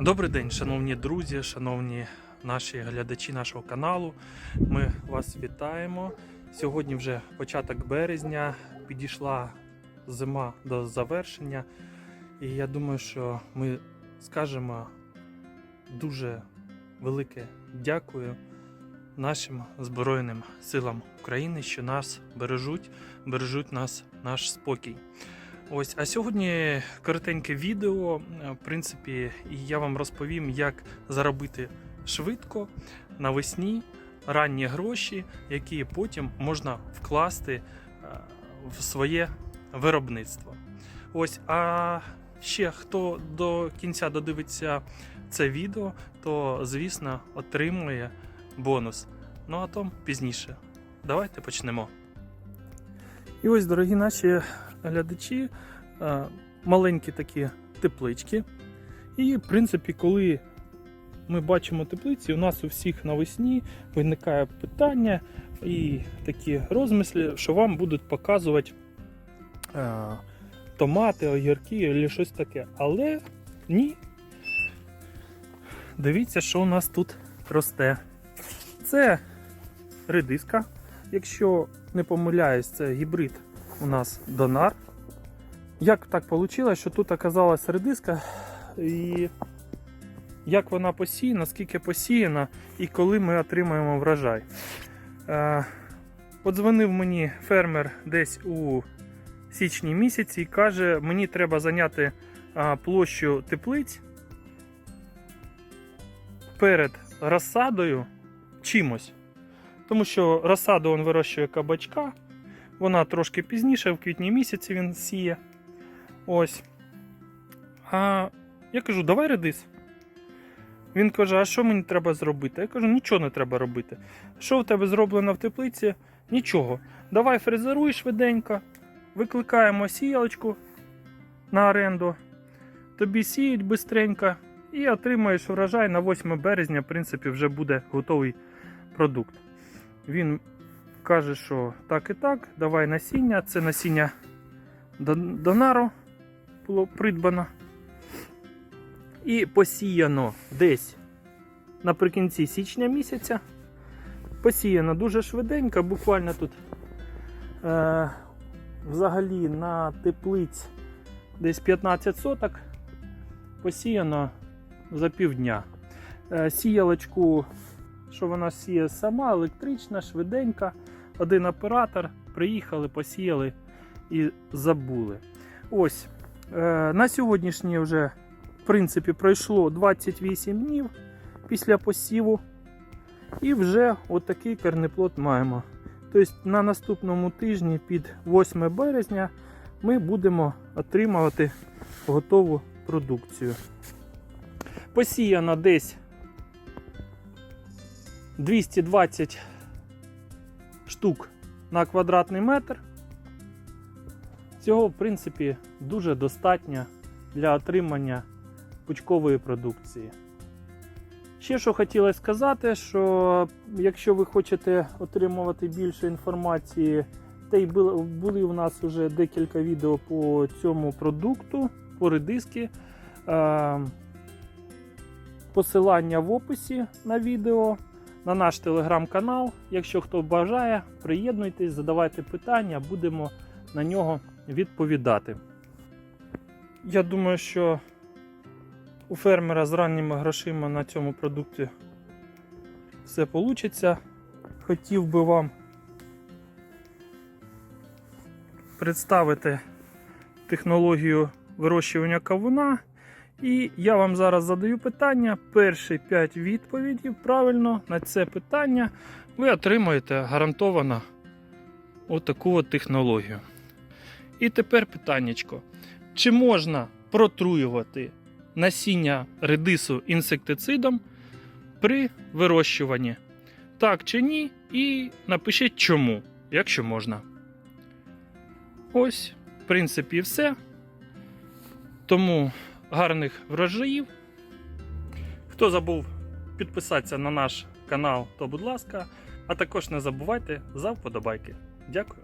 Добрий день, шановні друзі, шановні наші глядачі нашого каналу. Ми вас вітаємо. Сьогодні вже початок березня, підійшла зима до завершення, і я думаю, що ми скажемо дуже велике дякую нашим Збройним силам України, що нас бережуть, бережуть нас наш спокій. Ось, а сьогодні коротеньке відео. Е, В принципі, я вам розповім, як заробити швидко навесні ранні гроші, які потім можна вкласти е, в своє виробництво. Ось, а ще хто до кінця додивиться це відео, то звісно отримує бонус. Ну а то пізніше. Давайте почнемо. І ось, дорогі наші глядачі, маленькі такі теплички. І, в принципі, коли ми бачимо теплиці, у нас у всіх навесні виникає питання і такі розмисли, що вам будуть показувати томати, огірки або щось таке. Але ні. Дивіться, що у нас тут росте. Це редиска. Якщо не помиляюсь, це гібрид у нас донар. Як так вийшло, що тут оказалась редиска, і як вона посіяна, скільки посіяна, і коли ми отримаємо врожай. Е, Подзвонив мені фермер десь у січні місяці і каже, мені треба зайняти а, площу теплиць перед розсадою чимось. Тому що розсаду він вирощує кабачка, вона трошки пізніше, в квітні місяці він сіє. Ось. А я кажу, давай редис. Він каже, а що мені треба зробити? Я кажу, нічого не треба робити. Що в тебе зроблено в теплиці? Нічого. Давай фрезеруй швиденько, викликаємо сіялочку на оренду. Тобі сіють бистренько і отримаєш врожай на 8 березня, в принципі, вже буде готовий продукт. Він каже, що так і так, давай насіння. Це насіння Донару було придбано. І посіяно десь наприкінці січня місяця. Посіяно дуже швиденько, буквально тут е, взагалі на теплиць десь 15 соток. Посіяно за півдня. Е, сіялочку, що вона сіє сама, електрична, швиденька. Один оператор, приїхали, посіяли і забули. Ось. Е, на сьогоднішній вже, в принципі, пройшло 28 днів після посіву. І вже отакий корнеплод маємо. Тобто на наступному тижні під 8 березня ми будемо отримувати готову продукцію. Посіяно десь 220 штук на квадратний метр. Цього, в принципі, дуже достатньо для отримання пучкової продукції. Ще що хотілося сказати, що якщо ви хочете отримувати більше інформації, та й були, у нас вже декілька відео по цьому продукту, по редиски. Е, посилання в описі на відео, на наш телеграм-канал. Якщо хто бажає, приєднуйтесь, задавайте питання, будемо на нього відповідати. Я думаю, що у фермера з ранніми грошима на цьому продукті все вийде. Хотів би вам представити технологію вирощування кавуна. І я вам зараз задаю питання. Перші 5 відповідей правильно на це питання ви отримаєте гарантовано отаку от технологію. І тепер питаннячко. Чи можна протруювати насіння редису інсектицидом при вирощуванні? Так чи ні? І напишіть чому, якщо можна. Ось, в принципі, все. Тому гарних врожаїв. Хто забув підписатися на наш канал, то будь ласка. А також не забувайте за вподобайки. Дякую.